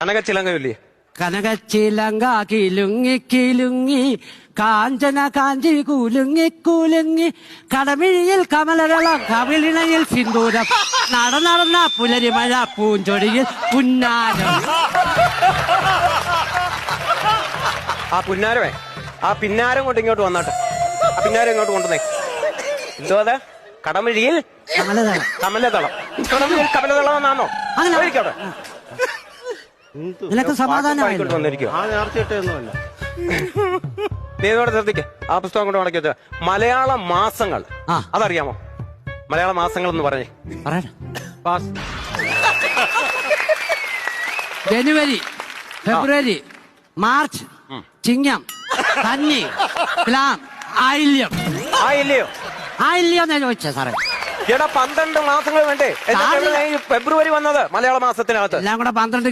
കനകച്ചിലങ്കയില്ലേ? കനകച്ചിലങ്ക കിലുങ്ങി കിലുങ്ങി കാഞ്ചന കാഞ്ചി കുലുങ്ങി കുലുങ്ങി കടമിഴിയിൽ കമലരളം കവിളിണയിൽ സിന്ദൂരം നട നടന്ന പുലരിമഴ പൂഞ്ചൊടിയിൽ പുന്നാരം. ആ പുന്നാരമേ ആ പിന്നാരം കൊണ്ട് ഇങ്ങോട്ട് വന്നാട്ടെ. ആ പിന്നാരം ഇങ്ങോട്ട് കൊണ്ടുവന്നേ. എന്തോ അതെ? കടമിഴിയിൽ കമലതളം. കമലതളം. കടമിഴിയിൽ കമലതളം എന്നാണോ അങ്ങനെ. നിനക്ക് സമാധാനം ആ നേർച്ചയിട്ടൊന്നുമല്ല നീ ശ്രദ്ധിക്ക. ആ പുസ്തകം കൊണ്ട് മടക്കി വെച്ച. മലയാള മാസങ്ങൾ. അതറിയാമോ? മലയാള മാസങ്ങൾ എന്ന് പറഞ്ഞേ. ജനുവരി ഫെബ്രുവരി മാർച്ച് ചിങ്ങം കന്നി പ്ലാം ആയില്യം. ആയില്യോ? ആയില്യോ എന്നാ ചോദിച്ചേ സാറേ. എടാ പന്ത്രണ്ട് മാസങ്ങൾ വേണ്ടേ. ഫെബ്രുവരി വന്നത് മലയാള മാസത്തിനകത്ത്. എല്ലാം കൂടെ പന്ത്രണ്ട്